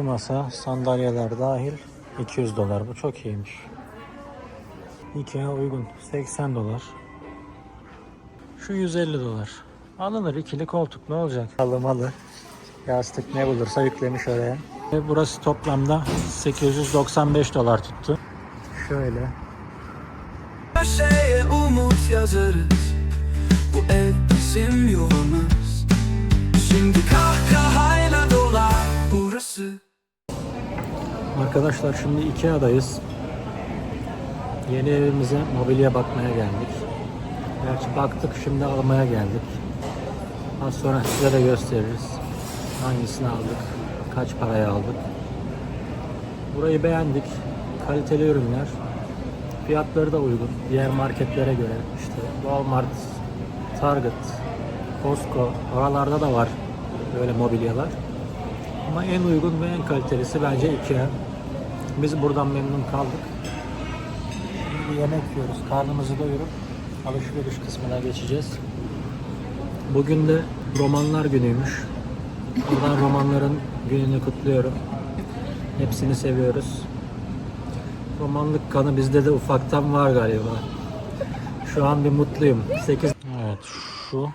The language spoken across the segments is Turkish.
Şu masa sandalyeler dahil 200 dolar. Bu çok iyiymiş. Ikea uygun. 80 dolar. Şu 150 dolar. Alınır ikili koltuk ne olacak? Alınmalı. Yastık ne bulursa yüklemiş oraya. Ve burası toplamda 895 dolar tuttu. Şöyle. Her şeye umut yazarız Bu ev bizim yuvamız Arkadaşlar şimdi Ikea'dayız. Yeni evimize mobilya bakmaya geldik. Gerçi baktık şimdi almaya geldik. Az sonra size de gösteririz. Hangisini aldık, kaç paraya aldık. Burayı beğendik. Kaliteli ürünler. Fiyatları da uygun. Diğer marketlere göre işte Walmart, Target, Costco oralarda da var böyle mobilyalar. Ama en uygun ve en kalitelisi bence Ikea. Biz buradan memnun kaldık. Şimdi yemek yiyoruz. Karnımızı doyurup alışveriş kısmına geçeceğiz. Bugün de romanlar günüymüş. Buradan romanların gününü kutluyorum. Hepsini seviyoruz. Romanlık kanı bizde de ufaktan var galiba. Şu an bir mutluyum. 8 Evet şu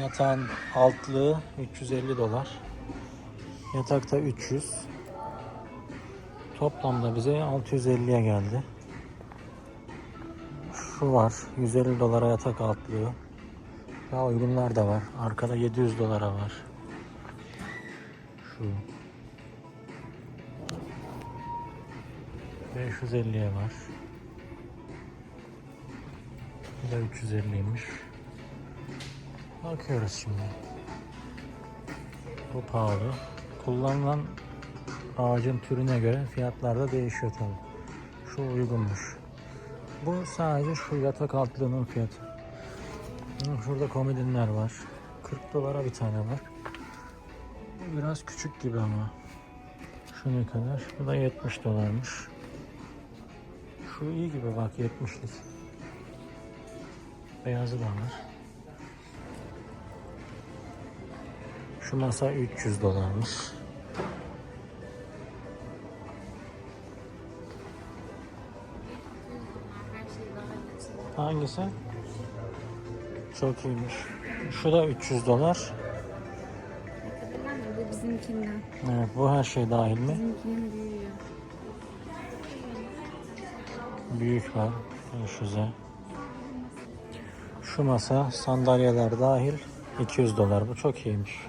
Yatağın altlığı 350 dolar. Yatakta 300. Toplamda bize 650'ye geldi. Şu var 150 dolara yatak altlığı. Daha uygunlar da var. Arkada 700 dolara var. Şu. 550'ye var. Bu da 350'ymiş. Bakıyoruz şimdi. Bu pahalı. Kullanılan ağacın türüne göre fiyatlar da değişiyor tabii. Şu uygunmuş. Bu sadece şu yatak altlığının fiyatı. Şurada komodinler var. 40 dolara bir tane var. Bu biraz küçük gibi ama. Şu ne kadar? Bu da 70 dolarmış. Şu iyi gibi bak 70'lik. Beyazı da var. Şu masa 300 dolarmış. Hangisi? Çok iyiymiş. Şu da 300 dolar. Bu bizimkinden. Evet bu her şey dahil mi? Bizimkinin büyüğü. Büyük var. 500'e. Şu masa sandalyeler dahil 200 dolar. Bu çok iyiymiş.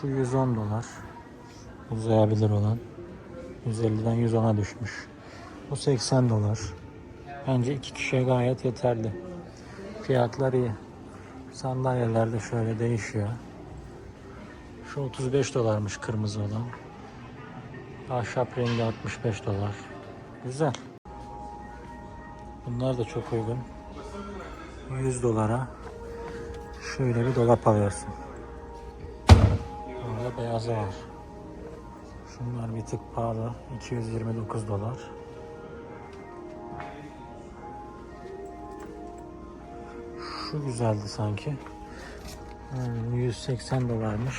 Şu 110 dolar. Uzayabilir olan. 150'den 110'a düşmüş. Bu 80 dolar. Bence iki kişiye gayet yeterli. Fiyatlar iyi. Sandalyeler de şöyle değişiyor. Şu 35 dolarmış kırmızı olan. Ahşap rengi 65 dolar. Güzel. Bunlar da çok uygun. 100 dolara şöyle bir dolap alıyorsun. Burada beyazı var. Şunlar bir tık pahalı. 229 dolar. Şu güzeldi sanki. Hmm, 180 dolarmış.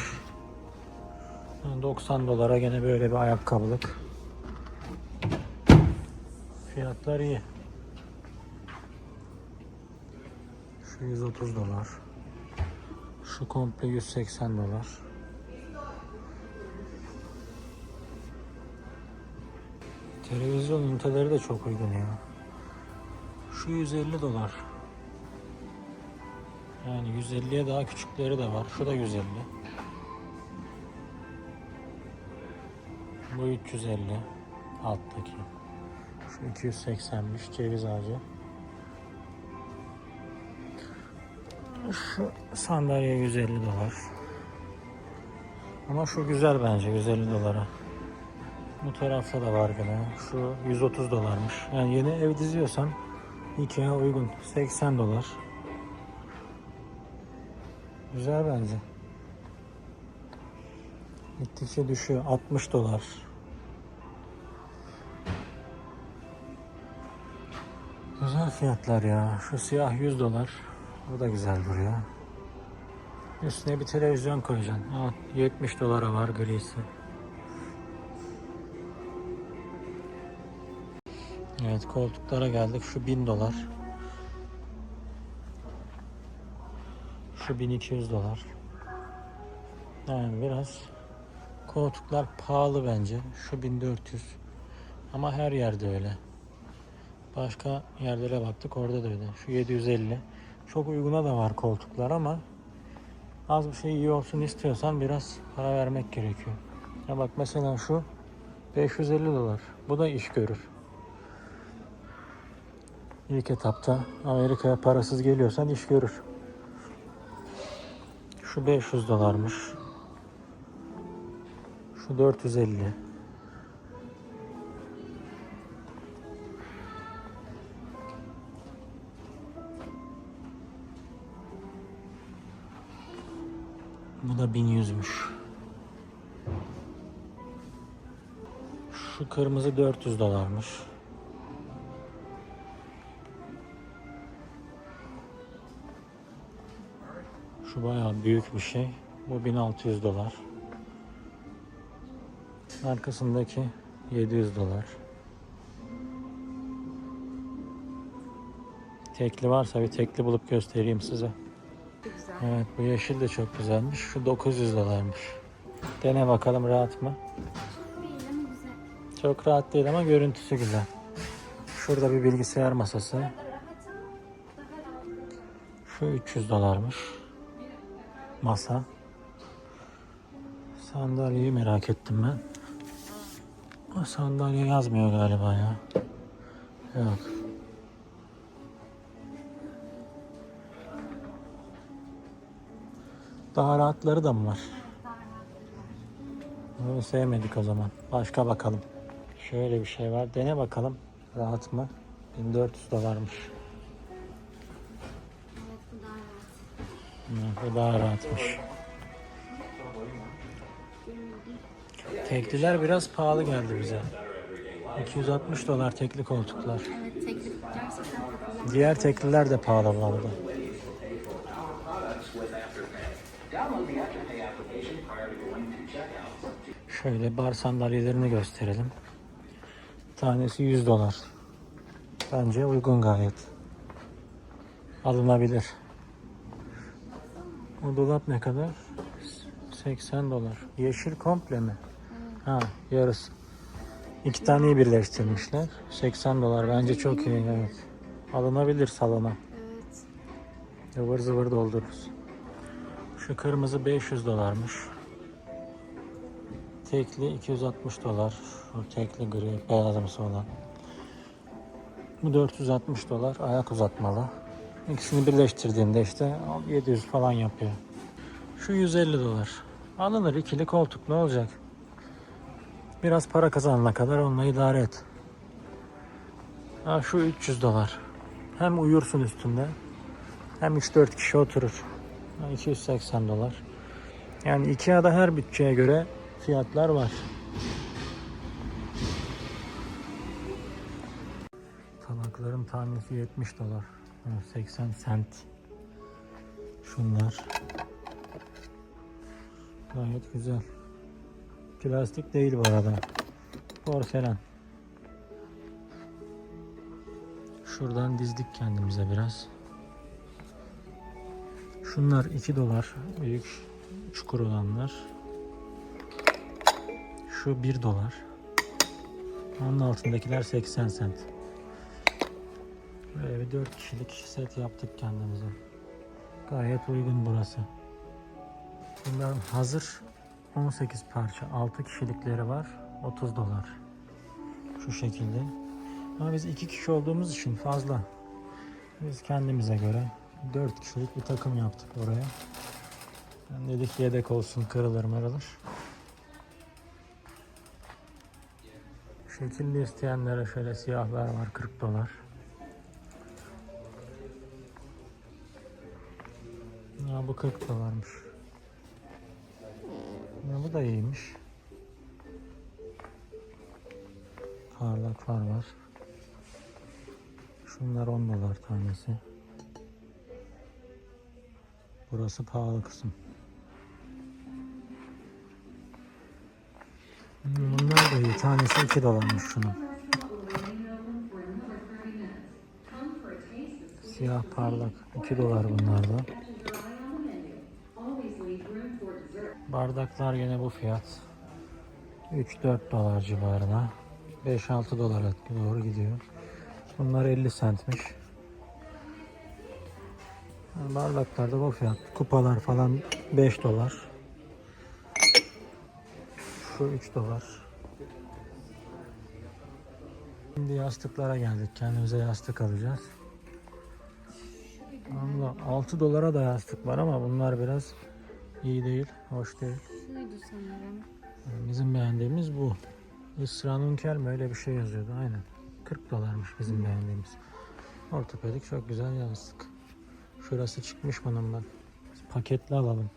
90 dolara gene böyle bir ayakkabılık. Fiyatlar iyi. Şu 130 dolar. Şu komple 180 dolar. Televizyon üniteleri de çok uygun ya. Şu 150 dolar. Yani 150'ye daha küçükleri de var. Şu da 150. Bu 350 alttaki. Şu 280'miş ceviz ağacı. Şu sandalye 150 dolar. Ama şu güzel bence 150 dolara. Bu tarafta da var gene. Şu 130 dolarmış. Yani yeni ev diziyorsan Ikea uygun. 80 dolar. Güzel bence. Gittikçe düşüyor. 60 dolar. Güzel fiyatlar ya. Şu siyah 100 dolar. O da güzel duruyor. Üstüne bir televizyon koyacaksın. Ha, 70 dolara var grisi. Evet koltuklara geldik. Şu 1000 dolar. Şu 1200 dolar. Yani biraz koltuklar pahalı bence. Şu 1400. Ama her yerde öyle. Başka yerlere baktık orada da öyle. Şu 750. Çok uyguna da var koltuklar ama az bir şey iyi olsun istiyorsan biraz para vermek gerekiyor. Ya bak mesela şu 550 dolar. Bu da iş görür. İlk etapta Amerika'ya parasız geliyorsan iş görür. Şu 500 dolarmış. Şu 450. Bu da 1100'müş. Şu kırmızı 400 dolarmış. Bayağı büyük bir şey. Bu 1600 dolar. Arkasındaki 700 dolar. Tekli varsa bir tekli bulup göstereyim size. Evet bu yeşil de çok güzelmiş. Şu 900 dolarmış. Dene bakalım rahat mı? Değil ama güzel. Çok rahat değil ama görüntüsü güzel. Şurada bir bilgisayar masası. Şu 300 dolarmış. Masa. Sandalyeyi merak ettim ben. O sandalye yazmıyor galiba ya. Yok. Daha rahatları da mı var? Bunu sevmedik o zaman. Başka bakalım. Şöyle bir şey var. Dene bakalım. Rahat mı? 1400 dolarmış. Bu daha rahatmış. Tekliler biraz pahalı geldi bize. 260 dolar tekli koltuklar. Evet gerçekten. Diğer tekliler de arada. Şöyle bar sandalyelerini gösterelim. Tanesi 100 dolar. Bence uygun gayet. Alınabilir. O dolap ne kadar? 80 dolar. Yeşil komple mi? Ha, yarısı. İki taneyi birleştirmişler. 80 dolar. Bence çok iyi. Evet. Alınabilir salona. Evet. Zıvır zıvır doldururuz. Şu kırmızı 500 dolarmış. Tekli 260 dolar. Şu tekli gri beyazımsı olan. Bu 460 dolar ayak uzatmalı. İkisini birleştirdiğinde işte 700 falan yapıyor. Şu 150 dolar. Alınır ikili koltuk ne olacak? Biraz para kazanana kadar onunla idare et. Ha, şu 300 dolar. Hem uyursun üstünde hem 3-4 kişi oturur. Ha, 280 dolar. Yani Ikea'da her bütçeye göre fiyatlar var. Tabakların tanesi 70 dolar. Ha, 80 sent. Şunlar. Gayet güzel. Plastik değil bu arada. Porselen. Şuradan dizdik kendimize biraz. Şunlar 2 dolar. Büyük çukur olanlar. Şu 1 dolar. Onun altındakiler 80 sent. Böyle bir 4 kişilik set yaptık kendimize. Gayet uygun burası. Bunların hazır 18 parça 6 kişilikleri var 30 dolar. Şu şekilde. Ama biz 2 kişi olduğumuz için fazla. Biz kendimize göre 4 kişilik bir takım yaptık oraya. Yani dedik yedek olsun kırılır mırılır. Şekilli isteyenlere şöyle siyahlar var 40 dolar. Ya bu 40 dolarmış. Ya bu da iyiymiş. Parlak far var. Şunlar 10 dolar tanesi. Burası pahalı kısım. Hmm, Bunlar da iyi. Tanesi 2 dolarmış şunun. Siyah parlak. 2 dolar bunlar da. Bardaklar yine bu fiyat. 3-4 dolar civarına. 5-6 dolara doğru gidiyor. Bunlar 50 centmiş. Bardaklar da bu fiyat. Kupalar falan 5 dolar. Şu 3 dolar. Şimdi yastıklara geldik. Kendimize yastık alacağız. Allah 6 dolara da yastık var ama bunlar biraz iyi değil, hoş değil. Şuydu sanırım. Bizim beğendiğimiz bu. İsranunkel mi öyle bir şey yazıyordu aynen. 40 dolarmış bizim beğendiğimiz. Ortopedik çok güzel yastık. Şurası çıkmış bunun bak. Paketli alalım.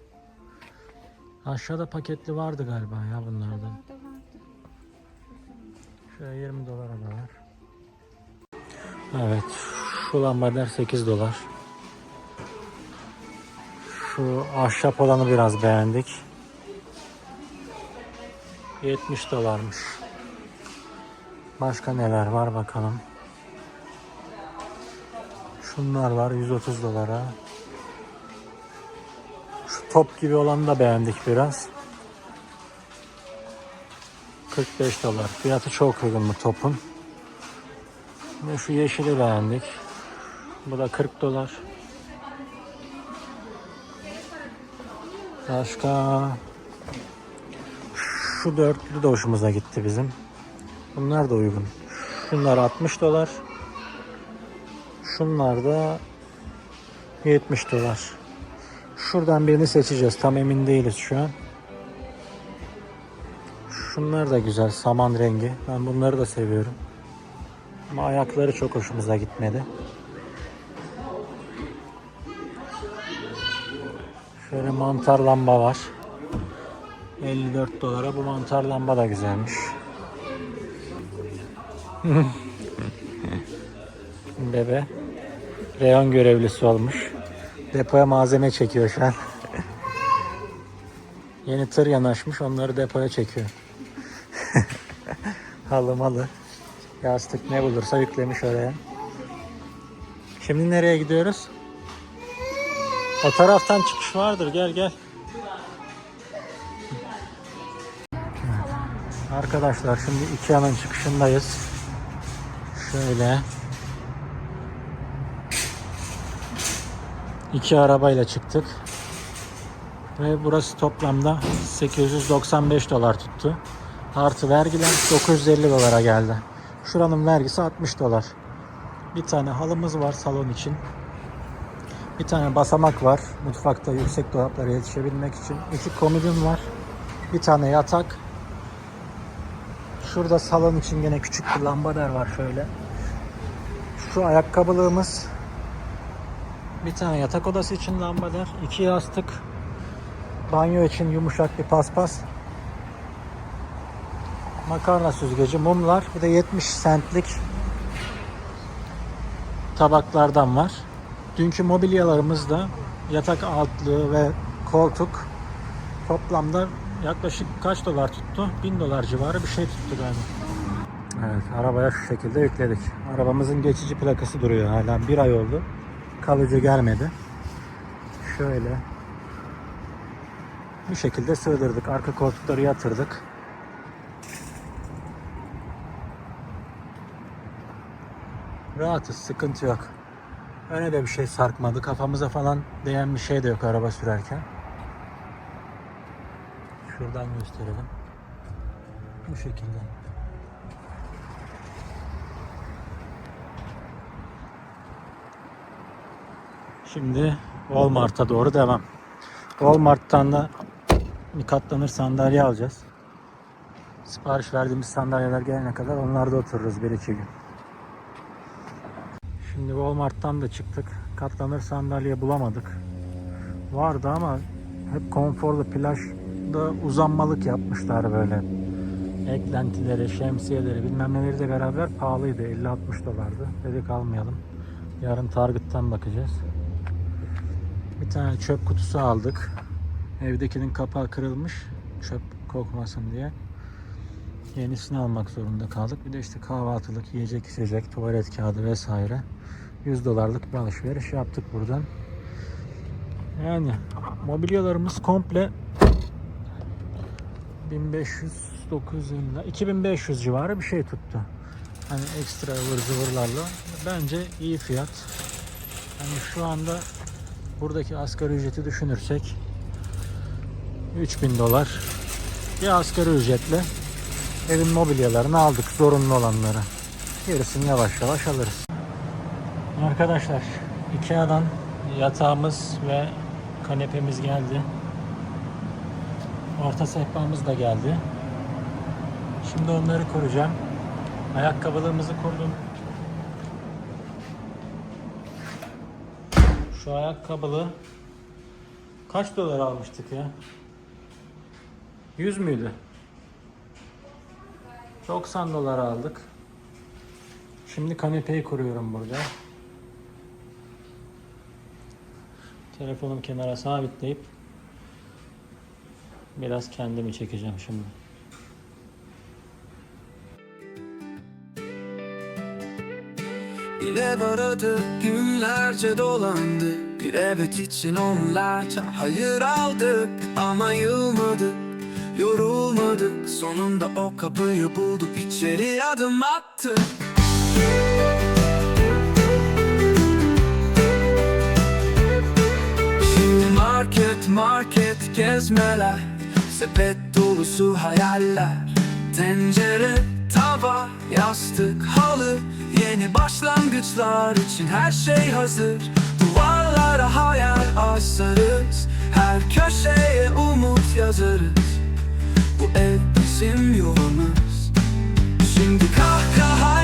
Aşağıda paketli vardı galiba ya bunlardan. Şöyle 20 dolara da var. Evet. Şu lambader 8 dolar. Şu ahşap olanı biraz beğendik. 70 dolarmış. Başka neler var bakalım. Şunlar var 130 dolara. Şu top gibi olanı da beğendik biraz. 45 dolar. Fiyatı çok uygun bu topun. Ve şu yeşili beğendik. Bu da 40 dolar. Başka şu dörtlü de hoşumuza gitti bizim. Bunlar da uygun. Şunlar 60 dolar. Şunlar da 70 dolar. Şuradan birini seçeceğiz. Tam emin değiliz şu an. Şunlar da güzel. Saman rengi. Ben bunları da seviyorum. Ama ayakları çok hoşumuza gitmedi. Mantar lamba var. 54 dolara bu mantar lamba da güzelmiş. Bebe reyon görevlisi olmuş. Depoya malzeme çekiyor şu an. Yeni tır yanaşmış onları depoya çekiyor. Halı malı. Yastık ne bulursa yüklemiş oraya. Şimdi nereye gidiyoruz? O taraftan çıkış vardır. Gel gel. Arkadaşlar şimdi Ikea'nın çıkışındayız. Şöyle. İki arabayla çıktık. Ve burası toplamda 895 dolar tuttu. Artı vergiler 950 dolara geldi. Şuranın vergisi 60 dolar. Bir tane halımız var salon için. Bir tane basamak var mutfakta yüksek dolaplara yetişebilmek için. İki komodin var. Bir tane yatak. Şurada salon için yine küçük bir lambader var şöyle. Şu ayakkabılığımız. Bir tane yatak odası için lambader. iki yastık. Banyo için yumuşak bir paspas. Makarna süzgeci, mumlar. Bir de 70 centlik tabaklardan var. Dünkü mobilyalarımız da yatak altlığı ve koltuk toplamda yaklaşık kaç dolar tuttu? 1000 dolar civarı bir şey tuttu galiba. Evet arabaya şu şekilde yükledik. Arabamızın geçici plakası duruyor hala. Bir ay oldu. Kalıcı gelmedi. Şöyle bu şekilde sığdırdık. Arka koltukları yatırdık. Rahatız, sıkıntı yok. Öne de bir şey sarkmadı. Kafamıza falan değen bir şey de yok araba sürerken. Şuradan gösterelim. Bu şekilde. Şimdi Walmart'a doğru devam. Walmart'tan da bir katlanır sandalye alacağız. Sipariş verdiğimiz sandalyeler gelene kadar onlarda otururuz bir iki gün. Şimdi Walmart'tan da çıktık. Katlanır sandalye bulamadık. Vardı ama hep konforlu plajda uzanmalık yapmışlar böyle. eklentileri, şemsiyeleri bilmem neleri de beraber pahalıydı. 50-60 dolardı. Dedik almayalım. Yarın Target'tan bakacağız. Bir tane çöp kutusu aldık. Evdekinin kapağı kırılmış. Çöp kokmasın diye. Yenisini almak zorunda kaldık. Bir de işte kahvaltılık, yiyecek, içecek, tuvalet kağıdı vesaire. 100 dolarlık bir alışveriş yaptık buradan. Yani mobilyalarımız komple 1500 900 lira 2500 civarı bir şey tuttu. Hani ekstra ıvır zıvırlarla bence iyi fiyat. Hani şu anda buradaki asgari ücreti düşünürsek 3000 dolar bir asgari ücretle evin mobilyalarını aldık zorunlu olanları. Gerisini yavaş yavaş alırız. Arkadaşlar Ikea'dan yatağımız ve kanepemiz geldi. Orta sehpamız da geldi. Şimdi onları kuracağım. Ayakkabılığımızı kurdum. Şu ayakkabılı kaç dolar almıştık ya? 100 müydü? 90 dolar aldık. Şimdi kanepeyi kuruyorum burada. Telefonum kenara sabitleyip biraz kendimi çekeceğim şimdi. Yine aradı günlerce dolandı. Bir evet için onlarca hayır aldık Ama yılmadık yorulmadık Sonunda o kapıyı bulduk içeri adım attık market market gezmeler Sepet dolusu hayaller. Tencere, tava, yastık, halı Yeni başlangıçlar için her şey hazır. Duvarlara hayal asarız Her köşeye umut yazarız. Bu ev bizim yuvamız. Şimdi kahkaha